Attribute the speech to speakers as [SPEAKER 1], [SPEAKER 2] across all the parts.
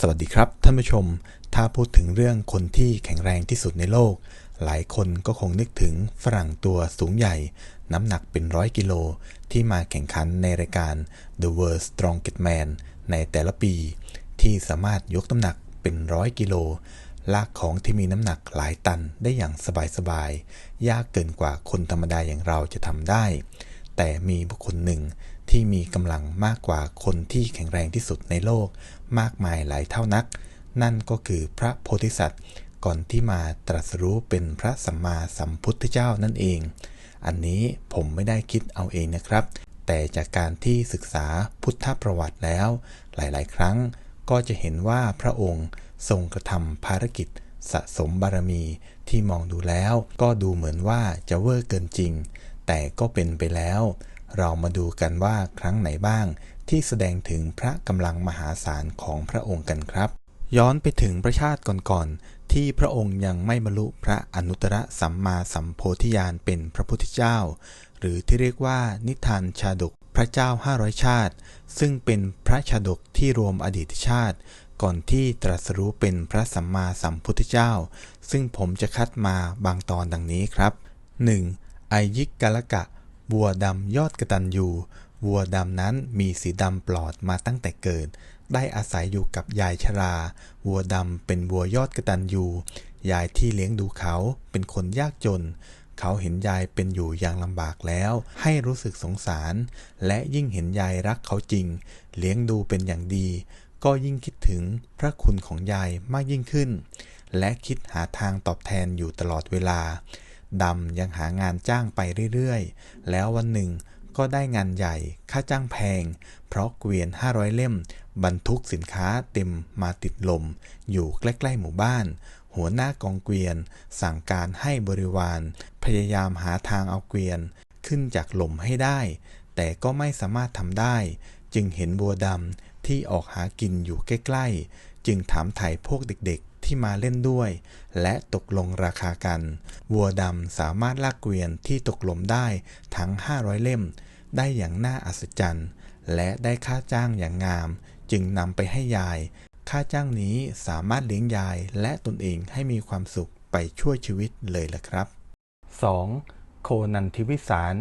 [SPEAKER 1] สวัสดีครับท่านผู้ชม ถ้าพูดถึงเรื่องคนที่แข็งแรงที่สุดในโลก หลายคนก็คงนึกถึงฝรั่งตัวสูงใหญ่ น้ำหนักเป็นร้อยกิโล ที่มาแข่งขันในรายการ The World Strongest Man ในแต่ละปี ที่สามารถยกน้ำหนักเป็นร้อยกิโล ลากของที่มีน้ำหนักหลายตันได้อย่างสบายๆ ยากเกินกว่าคนธรรมดาอย่างเราจะทำได้ แต่มีบุคคลหนึ่ง ที่มีกำลังมากกว่าคนที่แข็งแรงที่สุดในโลก มากมายหลายเท่านัก นั่นก็คือพระโพธิสัตว์ ก่อนที่มาตรัสรู้เป็นพระสัมมาสัมพุทธเจ้านั่นเอง อันนี้ผมไม่ได้คิดเอาเองนะครับ แต่จากการที่ศึกษาพุทธประวัติแล้ว หลาย ๆ ครั้งก็จะเห็นว่าพระองค์ทรงกระทำภารกิจสะสมบารมีที่มองดูแล้ว ก็ดูเหมือนว่าจะเวอร์เกินจริง แต่ก็เป็นไปแล้ว เรามาดูกันว่าครั้งไหนบ้างที่แสดงถึงพระกำลังมหาศาลของพระองค์กันครับ ย้อนไปถึงพระชาติก่อนๆที่พระองค์ยังไม่บรรลุพระอนุตตรสัมมาสัมโพธิญาณเป็นพระพุทธเจ้า หรือที่เรียกว่านิทานชาดกพระเจ้า 500 ชาติ ซึ่งเป็นพระชาดกที่รวมอดีตชาติ ก่อนที่ตรัสรู้เป็นพระสัมมาสัมพุทธเจ้า ซึ่งผมจะคัดมาบางตอนดังนี้ครับ 1. ไอยิกกะละกะ บัวดำยอดกระตันยูวัวดำนั้นมีสีดำปลอดมาตั้งแต่เกิด ได้อาศัยอยู่กับยายชรา วัวดำเป็นวัวยอดกระตันยูยายที่เลี้ยงดูเขาเป็นคนยากจน เขาเห็นยายเป็นอยู่อย่างลำบากแล้ว ให้รู้สึกสงสาร และยิ่งเห็นยายรักเขาจริง เลี้ยงดูเป็นอย่างดี ก็ยิ่งคิดถึงพระคุณของยายมากยิ่งขึ้น และคิดหาทางตอบแทนอยู่ตลอดเวลา ดำยังหางานจ้างไปเรื่อยๆ แล้ววันหนึ่งก็ได้งานใหญ่ ค่าจ้างแพง เพราะเกวียน 500 เล่ม บรรทุกสินค้าเต็มมาติดลม อยู่ใกล้ๆหมู่บ้าน หัวหน้ากองเกวียน สั่งการให้บริวาร พยายามหาทางเอาเกวียน ขึ้นจากหล่มให้ได้ แต่ก็ไม่สามารถทำได้ จึงเห็นบัวดำที่ออกหากินอยู่ใกล้ๆ จึงถามไถ่พวกเด็กๆ ที่มาเล่นด้วย และตกลงราคากัน วัวดำสามารถลากเกวียนที่ตกลมได้ทั้ง 500 เล่ม ได้อย่างน่าอัศจรรย์ และได้ค่าจ้างอย่างงาม จึงนำไปให้ยาย ค่าจ้างนี้สามารถเลี้ยงยายและตนเองให้มีความสุขไปช่วยชีวิตเลยละครับ 2. โคนันทิวิสาร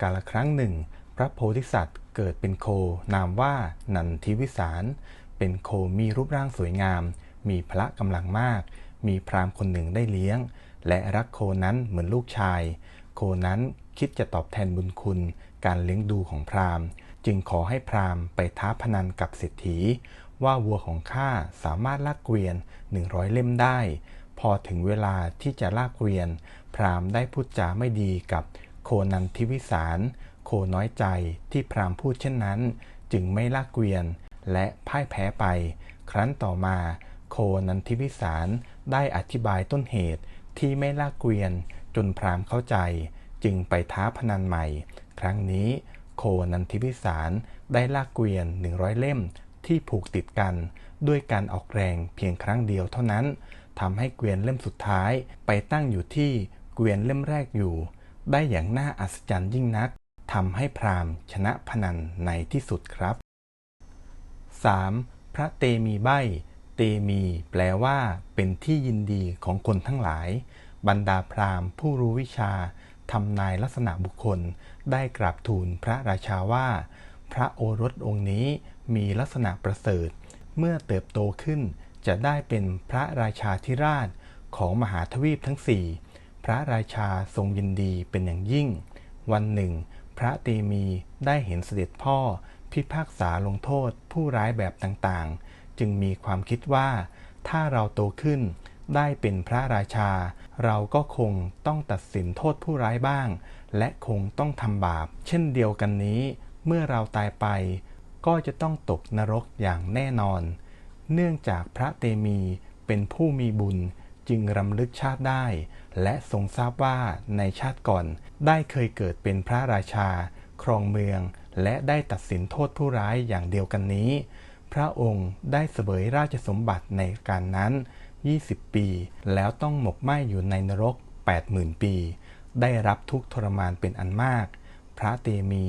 [SPEAKER 1] กาลครั้งหนึ่ง พระโพธิสัตว์เกิดเป็นโคนามว่านันทิวิสาร เป็นโคมีรูปร่างสวยงาม มีพละกำลังมาก มีพราหมณ์คนหนึ่งได้เลี้ยง และรักโคนั้นเหมือนลูกชาย โคนั้นคิดจะตอบแทนบุญคุณ การเลี้ยงดูของพราหมณ์จึงขอให้พราหมณ์ไปท้าพนันกับเศรษฐี ว่าวัวของข้าสามารถลากเกวียน 100 เล่มได้ พอถึงเวลาที่จะลากเกวียน พราหมณ์ได้พูดจาไม่ดีกับโคนันทิวิสาร โคน้อยใจที่พราหมณ์พูดเช่นนั้น จึงไม่ลากเกวียนและพ่ายแพ้ไป ครั้นต่อมา โคนันทิวิสารได้อธิบายต้นเหตุที่ไม่ลากเกวียนจนพรามเข้าใจ จึงไปท้าพนันใหม่ ครั้งนี้โคนันทิวิสารได้ลากเกวียน 100 เล่มที่ผูกติดกัน ด้วยการออกแรงเพียงครั้งเดียวเท่านั้นทำให้เกวียนเล่มสุดท้ายไปตั้งอยู่ที่เกวียนเล่มแรกอยู่ ได้อย่างน่าอัศจรรย์ยิ่งนักทำให้พราหมณ์ชนะพนันในที่สุดครับ 3. พระเตมีใบ เตมี แปลว่า เป็นที่ยินดีของคนทั้งหลาย บรรดาพราหมณ์ ผู้รู้วิชาทำนายลักษณะบุคคล ได้กราบทูลพระราชาว่า พระโอรสองค์นี้มีลักษณะประเสริฐ เมื่อเติบโตขึ้น จะได้เป็นพระราชาธิราชของมหาทวีปทั้งสี่พระราชาทรงยินดีเป็นอย่างยิ่ง วันหนึ่ง พระเตมีได้เห็นเสด็จพ่อพิพากษาลงโทษผู้ร้ายแบบต่างๆ จึงมีความคิดว่า ถ้าเราโตขึ้นได้เป็นพระราชา เราก็คงต้องตัดสินโทษผู้ร้ายบ้าง และคงต้องทำบาป เช่นเดียวกันนี้ เมื่อเราตายไป ก็จะต้องตกนรกอย่างแน่นอน เนื่องจากพระเตมีเป็นผู้มีบุญจึงรำลึกชาติได้ และทรงทราบว่าในชาติก่อนได้เคยเกิดเป็นพระราชา ครองเมือง และได้ตัดสินโทษผู้ร้ายอย่างเดียวกันนี้ พระองค์ได้เสวยราชสมบัติในการนั้น 20 ปี แล้วต้องหมกไหม้อยู่ในนรก 80,000 ปี ได้รับทุกทรมานเป็นอันมาก พระเตมี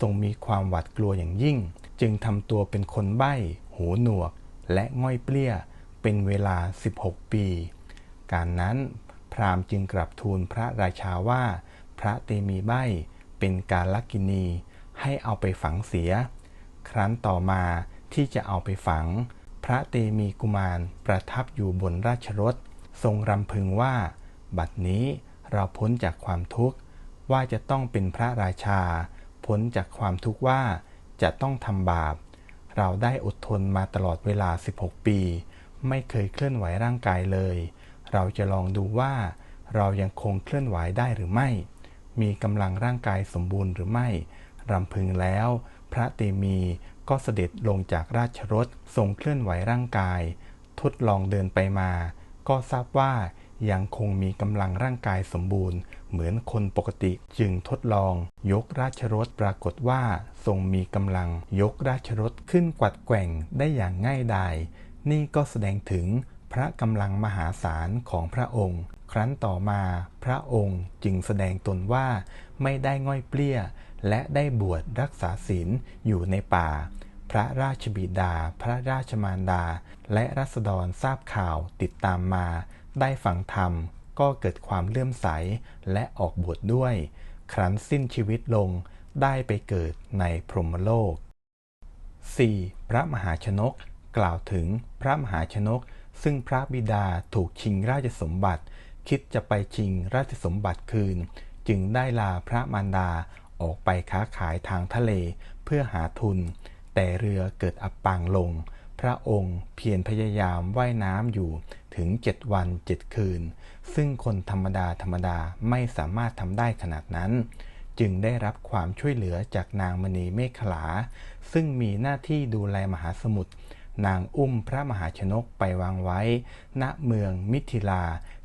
[SPEAKER 1] ทรงมีความหวาดกลัวอย่างยิ่ง จึงทำตัวเป็นคนใบ้ หูหนวก และง่อยเปลี้ย เป็นเวลา 16 ปี การนั้น พราหมณ์จึงกลับทูลพระราชาว่า พระเตมีใบ้ เป็นการลักกินี ให้เอาไปฝังเสีย ครั้นต่อมา ที่จะเอาไปฝัง พระเตมีกุมารประทับอยู่บนราชรถ ทรงรำพึงว่า บัดนี้เราพ้นจากความทุกข์ ว่าจะต้องเป็นพระราชา พ้นจากความทุกข์ว่าจะต้องทำบาป เราได้อดทนมาตลอดเวลา 16 ปี ไม่เคยเคลื่อนไหวร่างกายเลย เราจะลองดูว่า เรายังคงเคลื่อนไหวได้หรือไม่ มีกำลังร่างกายสมบูรณ์หรือไม่รำพึงแล้ว พระเตมี ก็เสด็จลงจากราชรถทรงเคลื่อนไหวร่างกาย ทดลองเดินไปมา ก็ทราบว่ายังคงมีกำลังร่างกายสมบูรณ์ เหมือนคนปกติจึงทดลองยกราชรถปรากฏว่าทรงมีกำลังยกราชรถขึ้นกวัดแกว่งได้อย่างง่ายดาย นี่ก็แสดงถึงพระกำลังมหาศาลของพระองค์ ครั้นต่อมาพระองค์จึงแสดงตนว่าไม่ได้ง่อยเปลี้ย และได้บวชรักษาศีลอยู่ในป่า พระราชบิดา พระราชมารดา และรัษฎรทราบข่าวติดตามมา ได้ฟังธรรม ก็เกิดความเลื่อมใสและออกบวชดด้วย ครั้นสิ้นชีวิตลงได้ไปเกิดในพรหมโลก 4. พระมหาชนก กล่าวถึงพระมหาชนก ซึ่งพระบิดาถูกชิงราชสมบัติ คิดจะไปชิงราชสมบัติคืน จึงได้ลาพระมารดา ออกไปค้าขายทางทะเลเพื่อหาทุน แต่เรือเกิดอับปางลง พระองค์เพียรพยายามว่ายน้ำอยู่ถึงเจ็ดวันเจ็ดคืน ซึ่งคนธรรมดาธรรมดาไม่สามารถทำได้ขนาดนั้น จึงได้รับความช่วยเหลือจากนางมณีเมขลา ซึ่งมีหน้าที่ดูแลมหาสมุทรนางอุ้มพระมหาชนกไปวางไว้ ณเมืองมิถิลา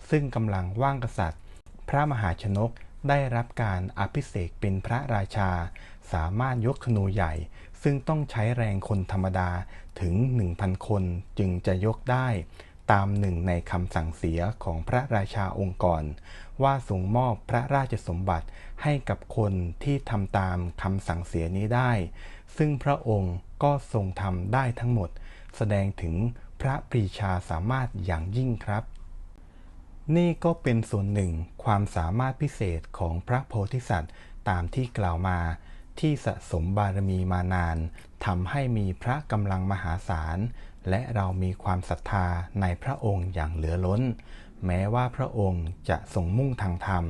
[SPEAKER 1] ซึ่งกำลังว่างกษัตริย์ พระมหาชนก ได้รับการอภิเษกเป็นพระราชา สามารถยกธนูใหญ่ ซึ่งต้องใช้แรงคนธรรมดาถึง 1,000 คนจึงจะยกได้ ตามหนึ่งในคำสั่งเสียของพระราชาองค์กรว่าทรงมอบพระราชสมบัติให้กับคนที่ทำตามคำสั่งเสียนี้ได้ ซึ่งพระองค์ก็ทรงทำได้ทั้งหมด แสดงถึงพระปรีชาสามารถอย่างยิ่งครับ นี่ก็เป็นส่วนหนึ่งความสามารถพิเศษของพระโพธิสัตว์ตามที่กล่าวมา ที่สะสมบารมีมานานทำให้มีพระกำลังมหาศาล และเรามีความศรัทธาในพระองค์อย่างเหลือล้น แม้ว่าพระองค์จะทรงมุ่งทางธรรม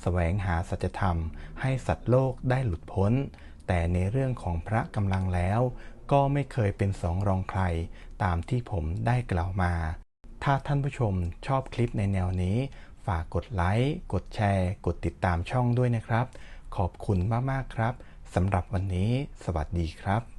[SPEAKER 1] แสวงหาสัจธรรม ให้สัตว์โลกได้หลุดพ้น แต่ในเรื่องของพระกำลังแล้ว ก็ไม่เคยเป็นสองรองใคร ตามที่ผมได้กล่าวมา ถ้าท่านผู้ชมชอบคลิปในแนวนี้ ฝากกดไลค์ กดแชร์ กดติดตามช่องด้วยนะครับ ขอบคุณมาก ๆ ครับสำหรับวันนี้ สวัสดีครับ